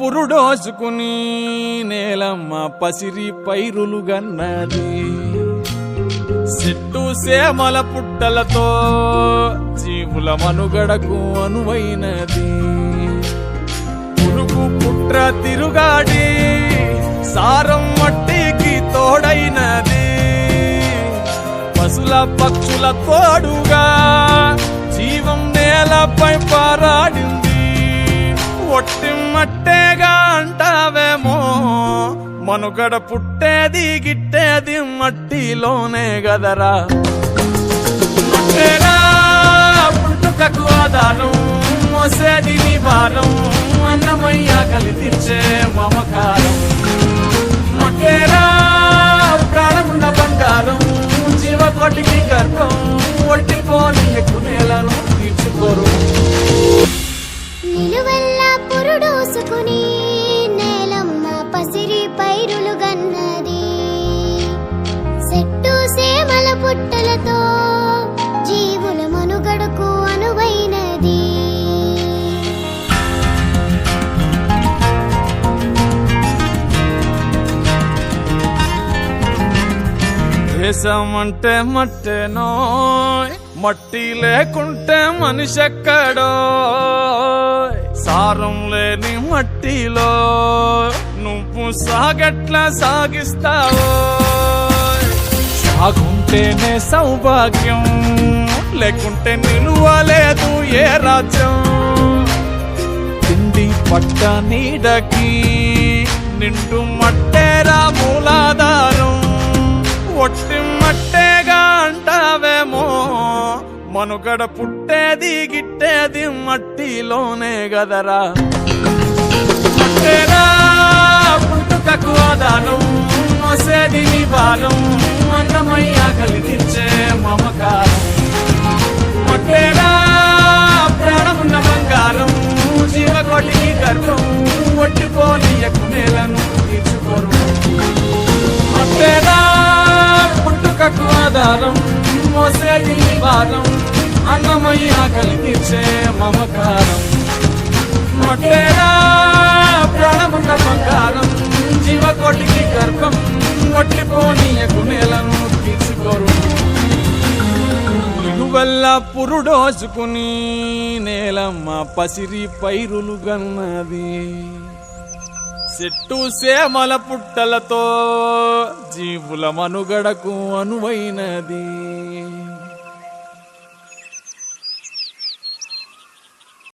పురుడోసుకుని నేలమ్మ పసిరి పైరులు గన్నది. చెట్టు సేమల పుట్టలతో జీవుల మనుగడకు అనువైనది. పురుగు పుట్ర తిరుగాడి సారం మట్టికి తోడైనది. పశుల పక్షుల తోడుగా జీవం నేలపై పారాడింది పొట్టి మట్టేగా అంటావేమో. మనుగడ పుట్టేది గిట్టేది మట్టిలోనే గదరా. పుట్టుకకు ఆధారం మోసేది నీ భారం అన్నమయ్య కలితిచ్చే మమకారం. పుట్టలతో జీవుల మనుగడకు అనువైనది. దేశమంటే మట్టేనో మట్టి లేకుంటే మనిషి ఎక్కడో సారం లేని మట్టిలో నువ్వు సాగట్లా సాగిస్తావో. సాగుంటేనే సౌభాగ్యం లేకుంటే నిలువలేదు ఏ రాజ్యం. తిండి పట్ట నీడకి నిండు మట్టేరా మూలాధారం. ఒట్టి మట్టేగా అంటావేమో మనుగడ పుట్టేది గిట్టేది మట్టిలోనే గదరా. ఆధారం మోసేది నీ భారం అన్నమయ్య కలిగించే మమకారం. మట్టేరా ప్రాణమున్న బంగారం జీవకోటికి గర్భం ఒట్టిపోని ఎక్కువ నేలను తీర్చుకోరు. ఇలువల్ల పురుడోసుకుని నేలమ్మ పసిరి పైరులు గన్నది. చెట్టు సేమల పుట్టలతో జీవుల మనుగడకు అనువైనది.